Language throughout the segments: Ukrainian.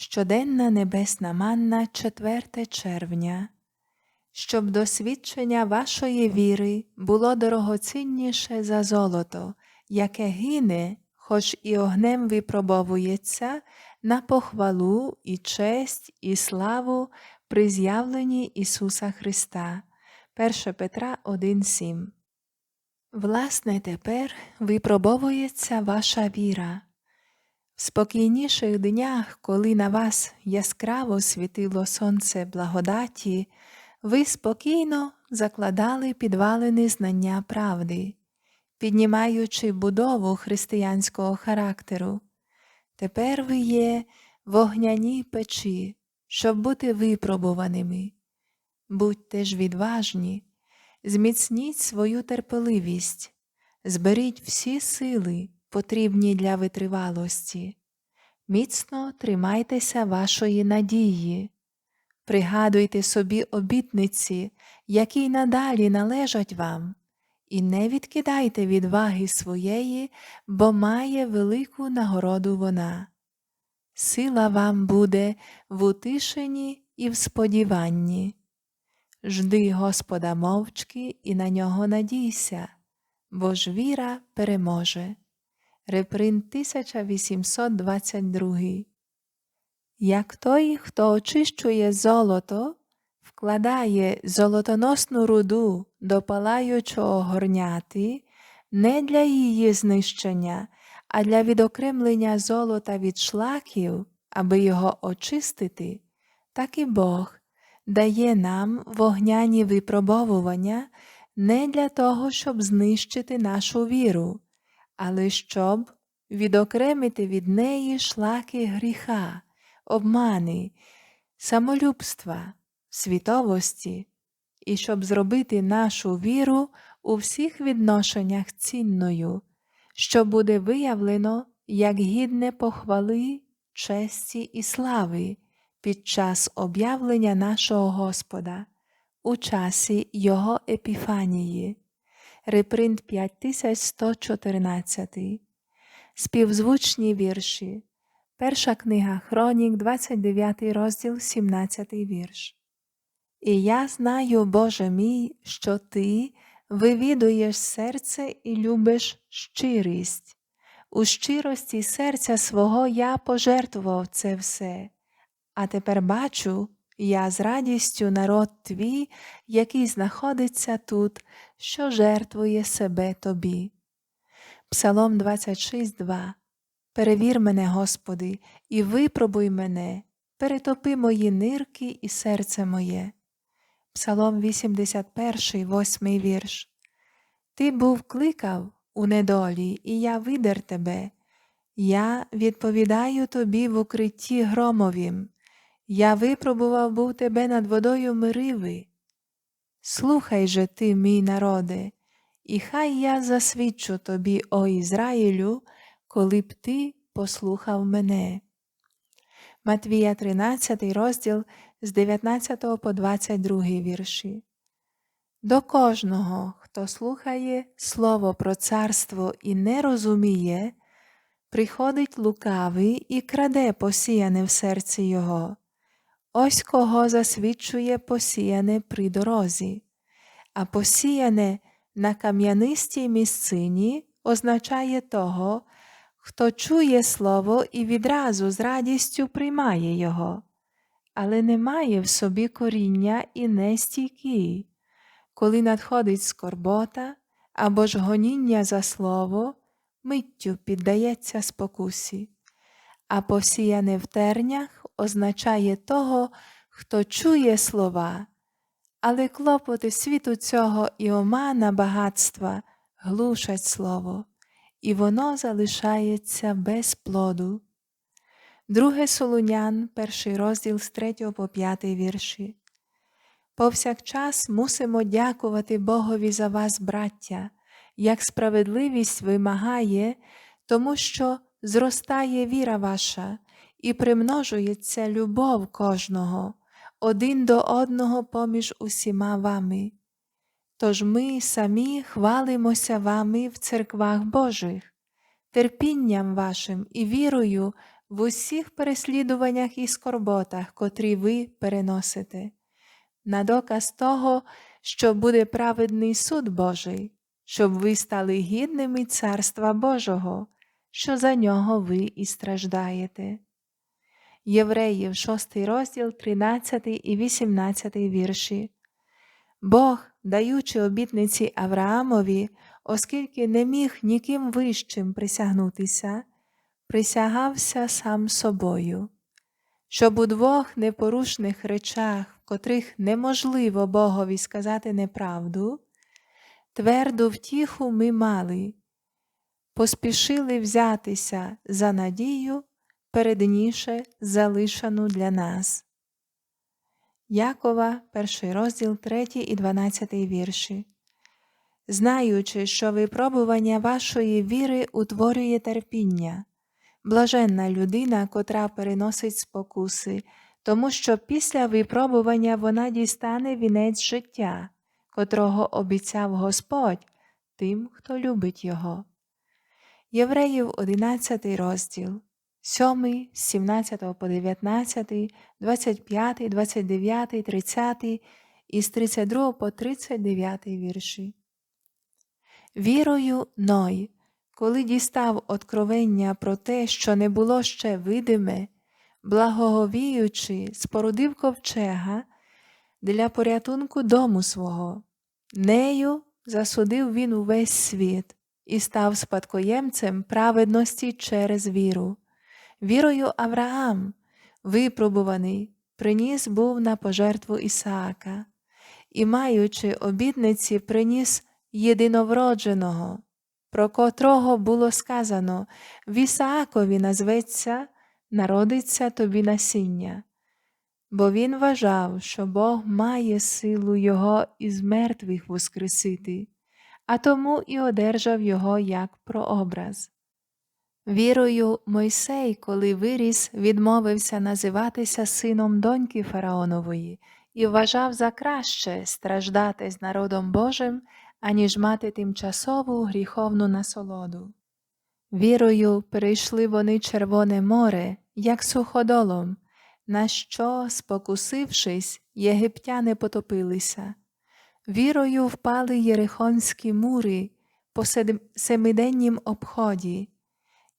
Щоденна небесна манна 4 червня. Щоб досвідчення вашої віри було дорогоцінніше за золото, яке гине, хоч і огнем випробовується, на похвалу і честь і славу при з'явленні Ісуса Христа. 1 Петра 1,7 Власне, тепер випробовується ваша віра. Спокійніших днях, коли на вас яскраво світило сонце благодаті, ви спокійно закладали підвалини знання правди, піднімаючи будову християнського характеру. Тепер ви є вогняні печі, щоб бути випробуваними. Будьте ж відважні, зміцніть свою терпеливість, зберіть всі сили, потрібні для витривалості. Міцно тримайтеся вашої надії. Пригадуйте собі обітниці, які й надалі належать вам, і не відкидайте відваги своєї, бо має велику нагороду вона. Сила вам буде в утишенні і в сподіванні. Жди Господа мовчки і на нього надійся, бо ж віра переможе. Репринт 1822 Як той, хто очищує золото, вкладає золотоносну руду до палаючого горняти не для її знищення, а для відокремлення золота від шлаків, аби його очистити, так і Бог дає нам вогняні випробовування не для того, щоб знищити нашу віру, але щоб відокремити від неї шлаки гріха, обмани, самолюбства, світовості, і щоб зробити нашу віру у всіх відношеннях цінною, що буде виявлено як гідне похвали, честі і слави під час об'явлення нашого Господа, у часі Його Епіфанії, репринт 5114, співзвучні вірші, перша книга Хронік, 29 розділ, 17 вірш. І я знаю, Боже мій, що Ти вивідуєш серце і любиш щирість. У щирості серця свого я пожертвував це все. А тепер бачу я з радістю народ твій, який знаходиться тут, що жертвує себе тобі. Псалом 26,2 Перевір мене, Господи, і випробуй мене, перетопи мої нирки і серце моє. Псалом 81, 8 вірш. Ти був кликав у недолі, і я видер тебе. Я відповідаю тобі в укритті громовім. Я випробував був тебе над водою мириви. Слухай же ти, мій народе, і хай я засвідчу тобі, о Ізраїлю, коли б ти послухав мене. Матвія 13 розділ з 19 по 22 вірші. До кожного, хто слухає Слово про царство і не розуміє, приходить лукавий і краде посіяне в серці його. Ось кого засвідчує посіяне при дорозі, а посіяне на кам'янистій місцині означає того, хто чує слово і відразу з радістю приймає його, але не має в собі коріння і не стійкий. Коли надходить скорбота або ж гоніння за слово, миттю піддається спокусі, а посіяне в тернях означає того, хто чує слова, але клопоти світу цього і омана багатства глушать слово, і воно залишається без плоду. Друге Солунян, перший розділ з 3 по 5 вірші. Повсякчас мусимо дякувати Богові за вас, браття, як справедливість вимагає, тому що зростає віра ваша і примножується любов кожного, один до одного поміж усіма вами. Тож ми самі хвалимося вами в церквах Божих, терпінням вашим і вірою в усіх переслідуваннях і скорботах, котрі ви переносите, на доказ того, що буде праведний суд Божий, щоб ви стали гідними Царства Божого, що за нього ви і страждаєте. Євреїв 6 розділ 13 і 18 вірші. Бог, даючи обітниці Авраамові, оскільки не міг ніким вищим присягнутися, присягався сам собою, щоб у двох непорушних речах, в котрих неможливо Богові сказати неправду, тверду втіху ми мали, поспішили взятися за надію передніше залишану для нас. Якова, перший розділ 3 і 12 вірші. Знаючи, що випробування вашої віри утворює терпіння, блаженна людина, котра переносить спокуси, тому що після випробування вона дістане вінець життя, котрого обіцяв Господь тим, хто любить його. Євреїв 11 розділ, 7, з 17 по 19, 25, 29, 30 і з 32 по 39 вірші. Вірою Ной, коли дістав откровення про те, що не було ще видиме, благоговіючи, спорудив ковчега для порятунку дому свого. Нею засудив він увесь світ і став спадкоємцем праведності через віру. Вірою Авраам, випробуваний, приніс був на пожертву Ісаака, і, маючи обітниці, приніс єдиновродженого, про котрого було сказано в Ісаакові назветься, народиться тобі насіння. Бо він вважав, що Бог має силу Його із мертвих воскресити, а тому і одержав його як прообраз. Вірою, Мойсей, коли виріс, відмовився називатися сином доньки Фараонової і вважав за краще страждати з народом Божим, аніж мати тимчасову гріховну насолоду. Вірою перейшли вони Червоне море, як суходолом, на що, спокусившись, єгиптяни потопилися. Вірою впали єрихонські мури по семиденнім обході.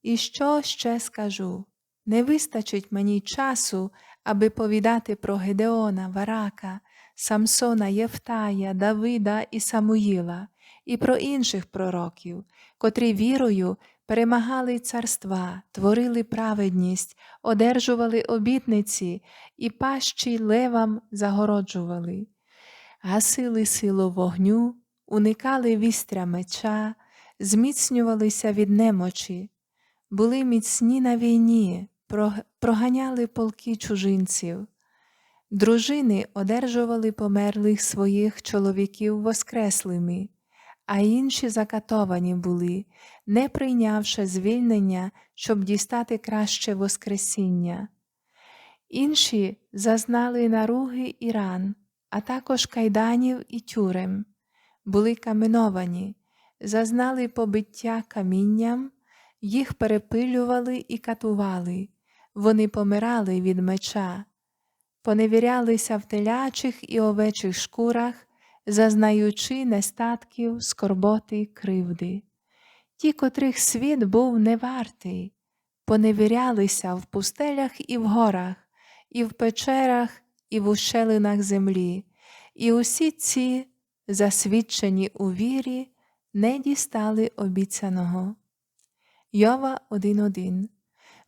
І що ще скажу? Не вистачить мені часу, аби повідати про Гедеона, Варака, Самсона, Євтая, Давида і Самуїла, і про інших пророків, котрі вірою перемагали царства, творили праведність, одержували обітниці і пащі левам загороджували, гасили силу вогню, уникали вістря меча, зміцнювалися від немочі були міцні на війні, проганяли полки чужинців. Дружини одержували померлих своїх чоловіків воскреслими, а інші закатовані були, не прийнявши звільнення, щоб дістати краще Воскресіння. Інші зазнали наруги і ран, а також кайданів і тюрем, були каменовані, зазнали побиття камінням їх перепилювали і катували, вони помирали від меча, поневірялися в телячих і овечих шкурах, зазнаючи нестатків, скорботи, кривди. Ті, котрих світ був невартий, поневірялися в пустелях і в горах, і в печерах, і в ущелинах землі, і усі ці, засвідчені у вірі, не дістали обіцяного. Йова 1.1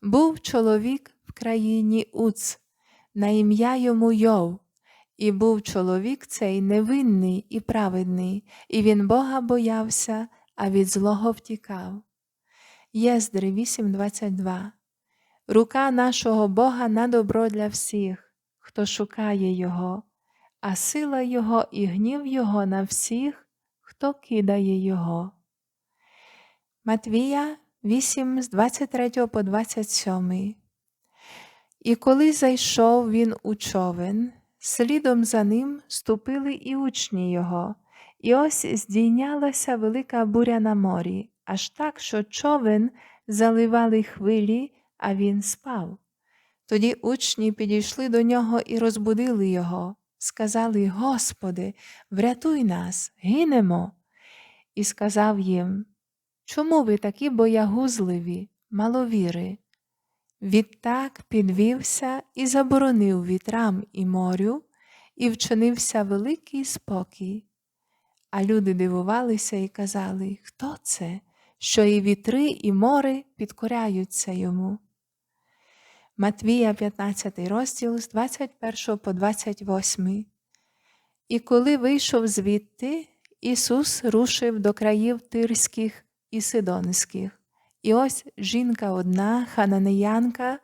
Був чоловік в країні Уц, на ім'я йому Йов, і був чоловік цей невинний і праведний, і він Бога боявся, а від злого втікав. Єздри 8.22 Рука нашого Бога на добро для всіх, хто шукає Його, а сила Його і гнів Його на всіх, хто кидає Його. Матвія 8 з 23 по 27. І коли зайшов він у човен, слідом за ним ступили і учні його, і ось здійнялася велика буря на морі, аж так, що човен заливали хвилі, а він спав. Тоді учні підійшли до нього і розбудили його, сказали Господи, врятуй нас, гинемо. І сказав їм, Чому ви такі боягузливі, маловіри? Відтак підвівся і заборонив вітрам і морю, і вчинився великий спокій. А люди дивувалися і казали, хто це, що і вітри, і мори підкоряються йому. Матвія 15 розділ з 21 по 28. І коли вийшов звідти, Ісус рушив до країв Тирських і Сидонських. І ось жінка одна, хананеянка,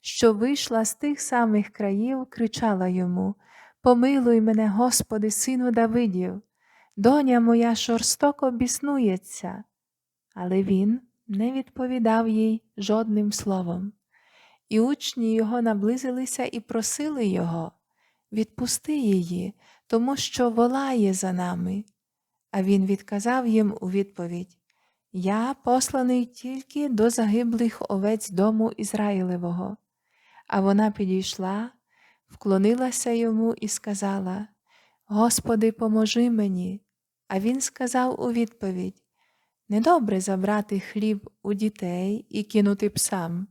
що вийшла з тих самих країв, кричала йому Помилуй мене, Господи, сину Давидів, доня моя жорстоко біснується. Але він не відповідав їй жодним словом. І учні його наблизилися і просили його відпусти її, тому що волає за нами. А він відказав їм у відповідь Я посланий тільки до загиблих овець дому Ізраїлевого. А вона підійшла, вклонилася йому і сказала Господи, поможи мені. А він сказав у відповідь Недобре забрати хліб у дітей і кинути псам.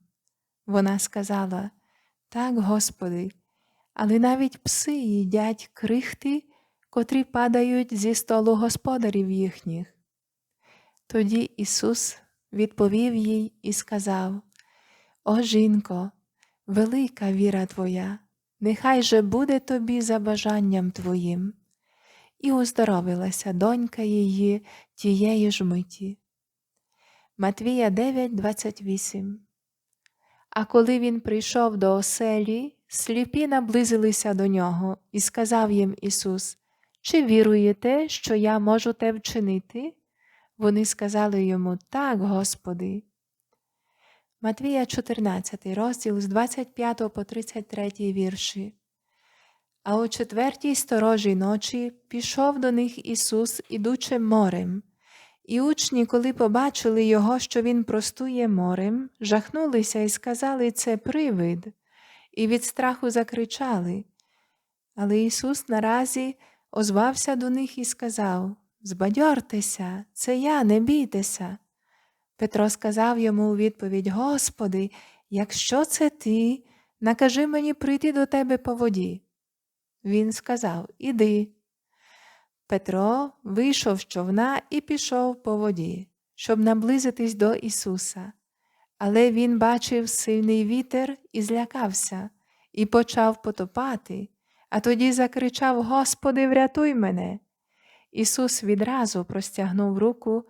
Вона сказала Так, Господи, але навіть пси їдять крихти, котрі падають зі столу господарів їхніх. Тоді Ісус відповів їй і сказав О жінко, велика віра Твоя, нехай же буде тобі за бажанням Твоїм. І оздоровилася донька її тієї ж миті. Матвія 9, 28 А коли він прийшов до оселі, сліпі наблизилися до нього, і сказав їм Ісус, Чи віруєте, що я можу те вчинити? Вони сказали йому Так, Господи. Матвія 14 розділ з 25 по 33 вірші. А о четвертій сторожій ночі пішов до них Ісус, ідучи морем. І учні, коли побачили його, що він простує морем, жахнулися і сказали це привид, і від страху закричали. Але Ісус наразі озвався до них і сказав Збадьортеся, це я, не бійтеся. Петро сказав йому у відповідь Господи, якщо це ти, накажи мені прийти до тебе по воді. Він сказав Іди. Петро вийшов з човна і пішов по воді, щоб наблизитись до Ісуса. Але він бачив сильний вітер і злякався, і почав потопати, а тоді закричав Господи, врятуй мене. Ісус відразу простягнув руку,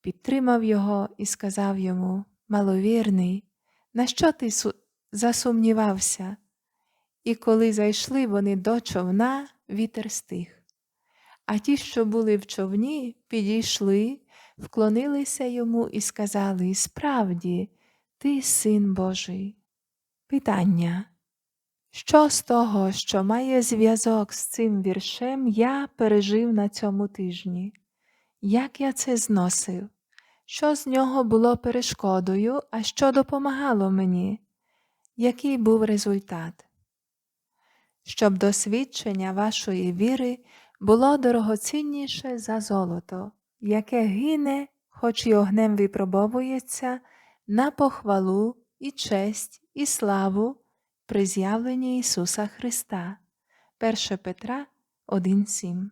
підтримав його і сказав йому Маловірний, на що ти засумнівався? І коли зайшли вони до човна, вітер стих. А ті, що були в човні, підійшли, вклонилися йому і сказали Справді, ти син Божий. Питання. Що з того, що має зв'язок з цим віршем, я пережив на цьому тижні? Як я це зносив? Що з нього було перешкодою, а що допомагало мені? Який був результат? Щоб досвідчення вашої віри було дорогоцінніше за золото, яке гине, хоч і огнем випробовується, на похвалу і честь і славу при з'явленні Ісуса Христа. 1 Петра 1,7